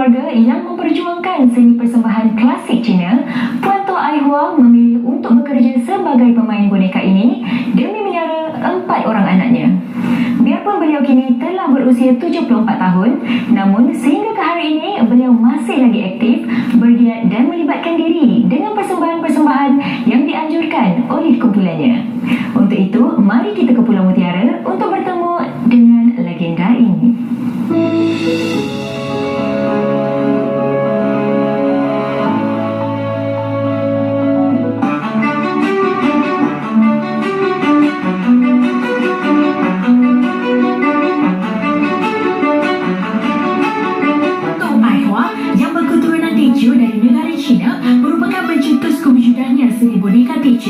keluarga yang memperjuangkan seni persembahan klasik Cina, Puan Tok Ai Huang memilih untuk bekerja sebagai pemain boneka ini demi menyara empat orang anaknya. Biarpun beliau kini telah berusia 74 tahun, namun sehingga ke hari ini beliau masih lagi aktif,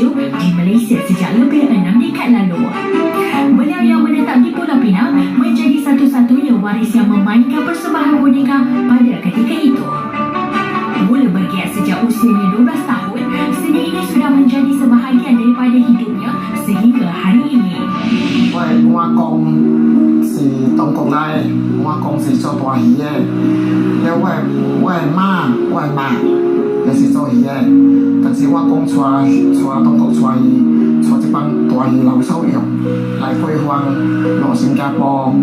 boneka Teochew di Malaysia sejak lebih enam dekad lalu. Beliau yang menetap di Pulau Pinang menjadi satu-satunya waris yang memainkan persembahan boneka pada ketika itu. Mula bergiat sejak usianya 12 tahun, seni ini sudah menjadi sebahagian daripada hidupnya sehingga hari ini. 我我阿公是中国来，我阿公是做大鱼嘅，了我我妈我妈也是做鱼嘅， 那是我讲出来，出中国出来，出一帮大鱼老手用来配方落新加坡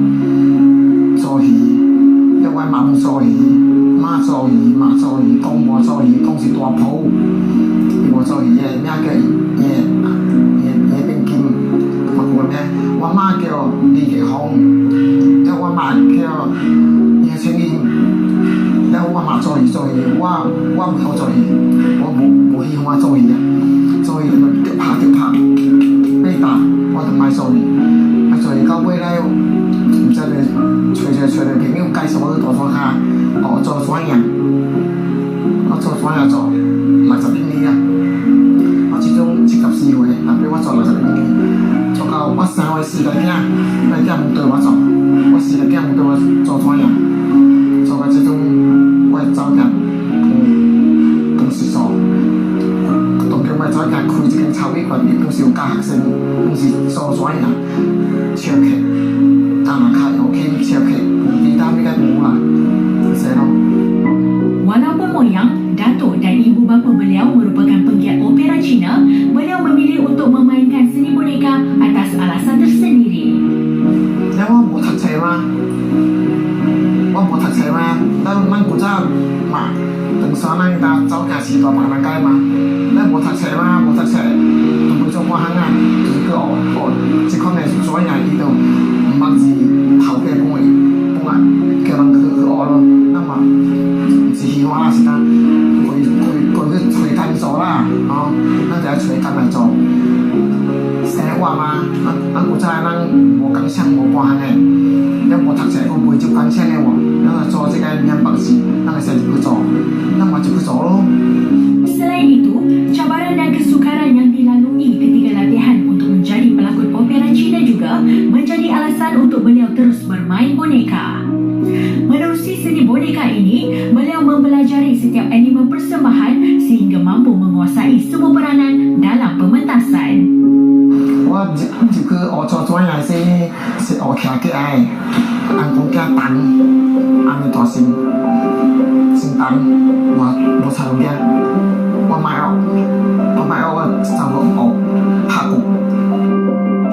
做鱼，一位孟做鱼、妈做鱼、妈做鱼、公婆做鱼，公是大埔，我做鱼嘅咩嘅嘢嘢嘢冰 kim，不過咩，我媽叫李其紅，因我媽叫葉青英，因我媽做魚做魚，我我唔好做魚，我冇。妈揍你的，揍你的就怕就怕，被打我就买揍你，啊所以到尾来，唔知你吹吹吹嚟，偏偏介绍我去大山下，我做山人，我做山人做六十幾年啊，我始終七十四歲，但俾我做六十幾年，做到我三歲四個囝，咪囝唔對我做，我四個囝唔對我做山人。叫我早间开一间炒米馆，伊公司有教学生，公司做怎样？超客，打马卡有倾超客，你打咩个冇啦？系咯。 Walaupun moyang, datuk dan ibu bapa beliau merupakan penggiat opera Cina, beliau memilih untuk memainkan seni boneka atas alasan tersendiri. 因为我冇读册嘛，我冇读册嘛， 咱咱古早嘛，等上咱搭走行时代白人街嘛，咱冇读册嘛，冇读册，都冇做过行啊，就是去学学，即可能是做人伊都唔捌字头嘅讲伊，讲啊，叫人去去学咯，那么是喜欢啦，是当佢佢佢去吹弹做啦，哦，咱就系吹弹来做。生活嘛，咱咱古早咱无工厂无半行诶，咱无 读册，我袂接工厂诶喎，咱就做这个面包机，咱就先去做，咱嘛就去做咯。 Selain itu, cabaran dan kesukaran yang dilalui ketika latihan untuk menjadi pelakon opera Cina juga menjadi alasan untuk beliau terus bermain boneka. Menerusi seni boneka ini, beliau mempelajari setiap elemen persembahan sehingga mampu menguasai semua peranan dalam pementasan. 我就就去学做做样先，是学徛嘅诶， 俺公家打你，俺们多心心打你，我我才公家，我买药，我买药我上我我怕苦。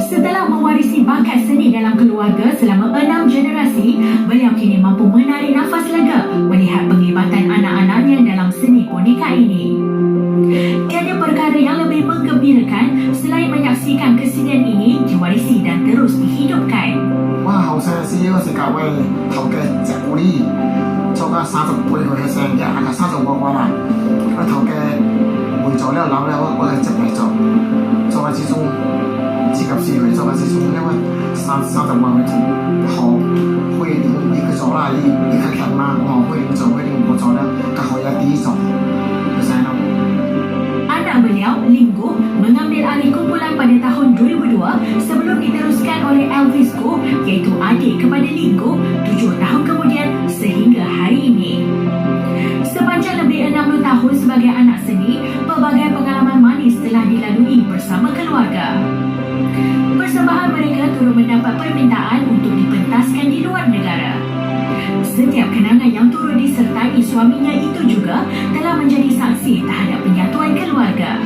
Setelah mewarisi bakat seni dalam keluarga selama enam generasi, beliau kini mampu menarik nafas lega melihat penglibatan anak-anaknya dalam seni boneka ini. 我后生时嗰时教位头嘅只鼓哩，做个三十倍佢嘅声，一下个三十个个啦。我头嘅会做了老了，我我系直嚟做，做个始终自及时去做个始终，因为三三十万去学会点你去做啦，你你佢强嘛，我会点做，会点我做了，佢可以第一做，就系咯。 Anak beliau, Linggu, mengambil alih kumpulan pada tahun 2002 sebelum permintaan untuk dipentaskan di luar negara. setiap kenangan yang turut disertai suaminya itu juga telah menjadi saksi terhadap penyatuan keluarga.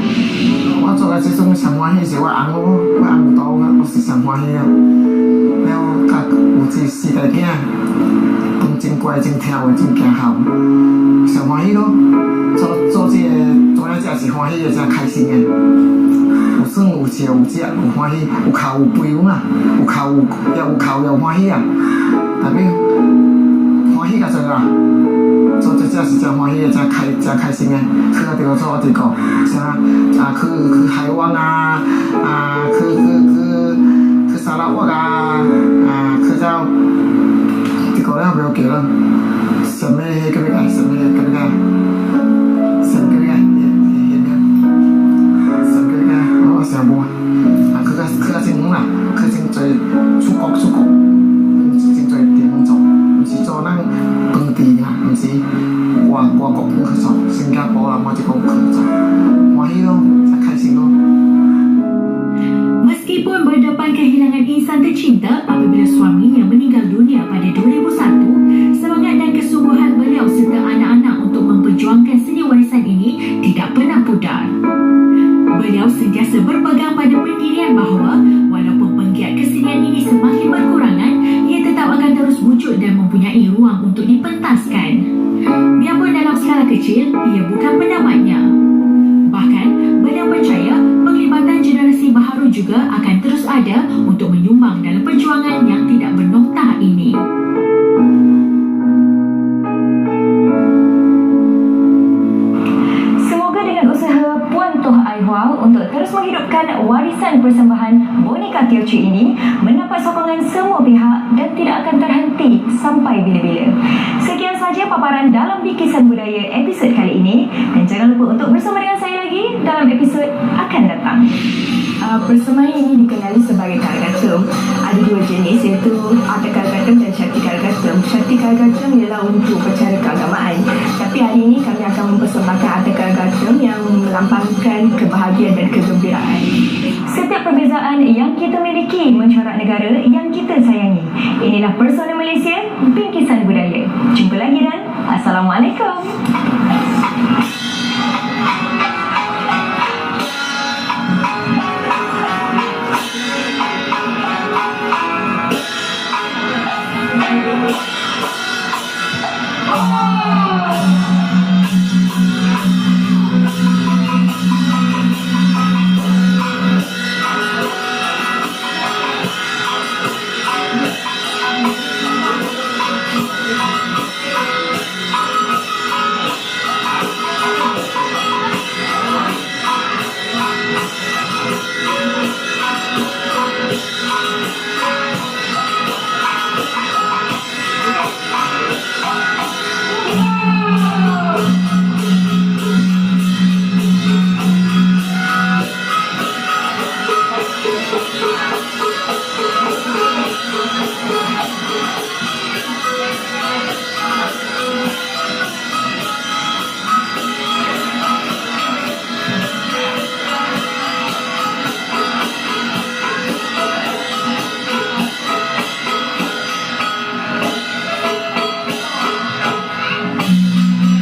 我做嘅始终上欢喜是我翁我我翁到我是上欢喜啊。了甲有一四大囝，饭真乖真跳的真行孝，上欢喜咯。做做这个做了这是欢喜的，真开心的。 有耍有笑有食有歡喜，有哭有悲嘛，有哭有也有哭也有歡喜啊。代表歡喜甲做啦。做这只是真歡喜，真開真開心的。去啊，比如說我哋講啥啊，去去海灣啊，啊，去去去去沙拉越啊，啊，去到這個咧不要記啦，我个本事，新加坡阿妈只个强仔。Ini. Semoga dengan usaha Puan Toh Aihua untuk terus menghidupkan warisan persembahan boneka Teochew ini mendapat sokongan semua pihak dan tidak akan terhenti sampai bila-bila. Sekian saja paparan dalam Bikisan Budaya episod kali ini dan jangan lupa untuk bersama dengan saya lagi dalam episod akan datang. Uh, persembahan ini dikenali sebagai karagatum. Ada dua jenis iaitu Arta Karagatum dan Syarti Karagatum. Syarti Karagatum ialah untuk upacara keagamaan. Tapi hari ini kami akan mempersembahkan Arta Karagatum yang melambangkan kebahagiaan dan kegembiraan. Setiap perbezaan yang kita miliki mencorak negara yang kita sayangi. Inilah Persona Malaysia, Bingkisan Budaya. Jumpa lagi dan Assalamualaikum.